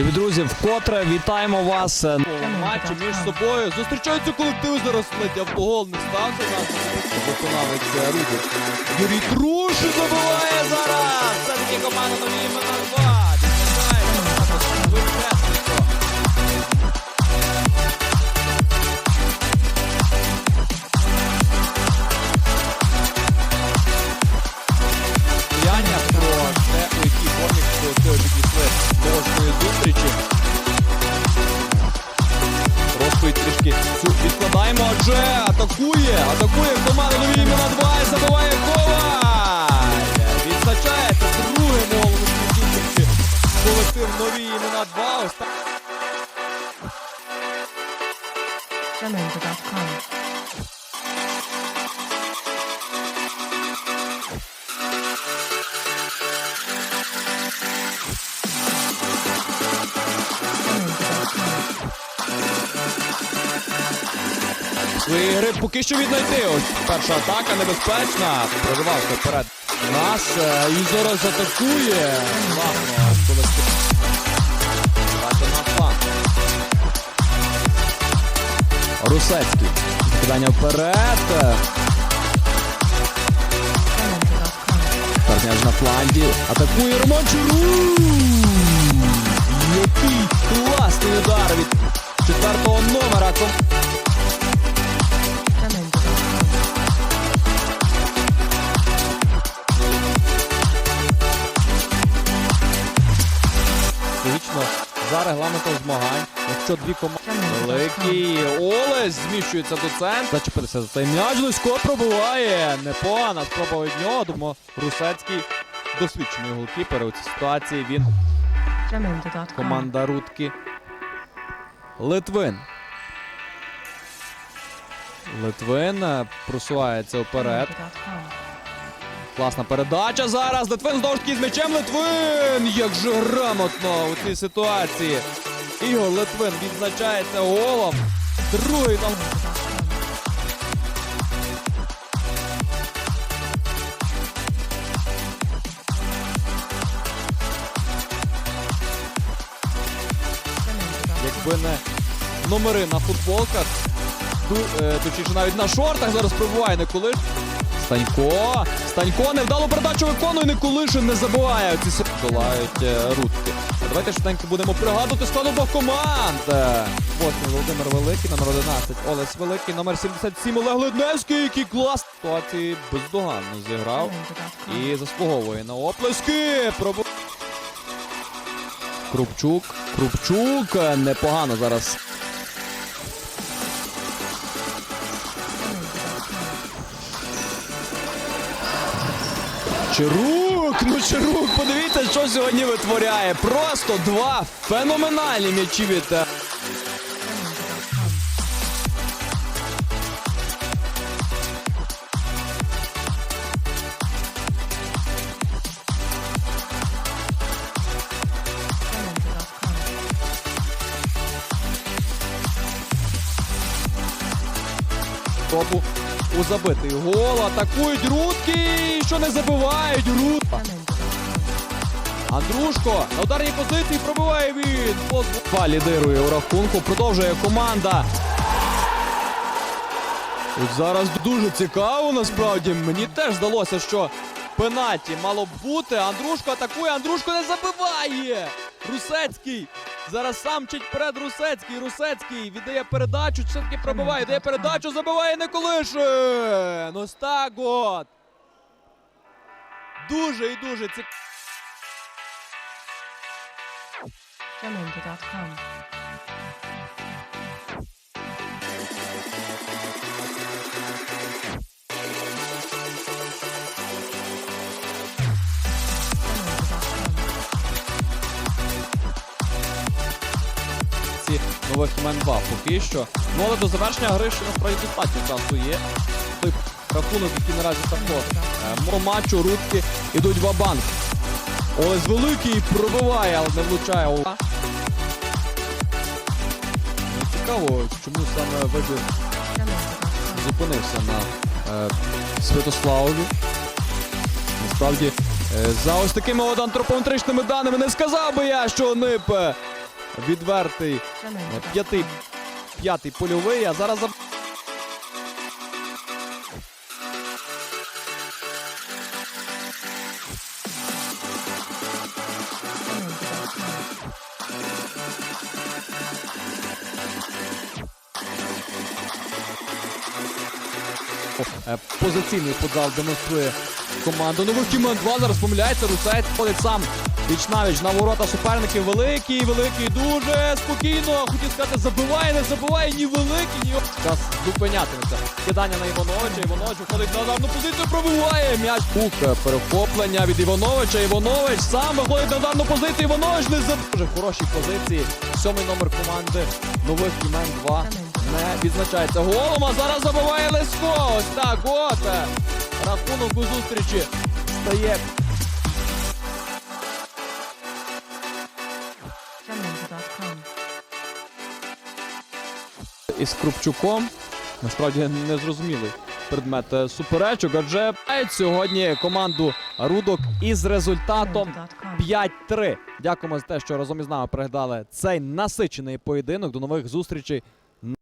Любі друзі, вкотре вітаємо вас. на матчі між собою. Зустрічаються колективи зараз ледь автогол не стався виконавець Рудик. Юрій Трушин Розповідь трішки цю відкладаємо, адже атакує, атакує команда нові імена 2 і забиває Коваль. Відзначається другим голом у. Колектив нові імена 2. Свої гри поки що віднайти. Ось перша атака небезпечна. Проривався вперед. Нас е, і зараз атакує. Русецький. Закидання вперед. Партнер на фланді. Атакує Роман Чарук. Який класний удар від четвертого номера. За регламентом змагань, якщо дві команди великий Олесь зміщується до центру. Зачепитися за цей м'яч, Лисько пробиває. Непогана спроба від нього. Думаю, Русецький досвідчений голкіпер у цій ситуації. Він команда Рудки. Литвин. Литвин е, просувається вперед. Класна передача зараз. Литвин знову ж таки з м'ячем. Литвин! Як же грамотно у цій ситуації. Ігор Литвин відзначається голом. Другий там. Якби не номери на футболках, е, точніше навіть на шортах зараз прибуває не Николиш. Станько. Станько невдалу передачу виконує. Николишин не забуває. Ці долають е, рудки. А давайте швиденько будемо пригадувати складу обох команд. Восьмий Володимир Великий, номер 11. Олесь Великий, номер 77. Олег Ледневський, який клас ситуації бездоганно зіграв. І заслуговує на оплески. Крупчук. Крупчук. е, Непогано зараз Чарук, ну Чарук, подивіться, що сьогодні витворяє. Просто два феноменальні м'ячі від е, спробу у забитий гол. Атакують Рудки, що не забивають. Руд. Андрушко на ударній позиції пробиває він. Позва лідирує у рахунку. Продовжує команда. От зараз дуже цікаво насправді. Мені теж здалося, що пенаті мало б бути. Андрушко атакує, Андрушко не забиває. Русецький. Зараз сам чить вперед Русецький. Русецький віддає передачу. Все-таки пробиває. Дає передачу, забиває Николишин. Ось так от. Дуже і дуже цікаво. Нових 2 поки що. Ну але до завершення гри ще насправді достатньо часу є. Той рахунок, який наразі тако е, по рудки ідуть в банк Олесь Великий пробиває, але не влучає. Ну, Цікаво, чому саме вибір зупинився на е, Святославові. Насправді, е, за ось такими от антропометричними даними не сказав би я, що НИП е, відвертий Tremendo.com. п'ятий п'ятий польовий. А зараз Е, позиційний футзал демонструє команда. Нових Тімен 2 зараз помиляється. Русець ходить сам віч-навіч на ворота суперників. Великий, великий, дуже спокійно. Хотів сказати, забиває, не забиває ні великий, ні час зупинятиметься. Кидання на Івановича. Іванович виходить на ударну позицію, пробиває м'яч. Е, перехоплення від Івановича. Іванович сам виходить на ударну позицію. Іванович не забив. Дуже хороші позиції. Сьомий номер команди нових Тімен 2 не відзначається голом, а зараз забиває Лесько. Ось так, от. Рахунок у зустрічі стає із Крупчуком. Насправді незрозумілий предмет е, суперечок, адже сьогодні команду Рудок із результатом 5-3. Дякуємо за те, що разом із нами переглядали цей насичений поєдинок. До нових зустрічей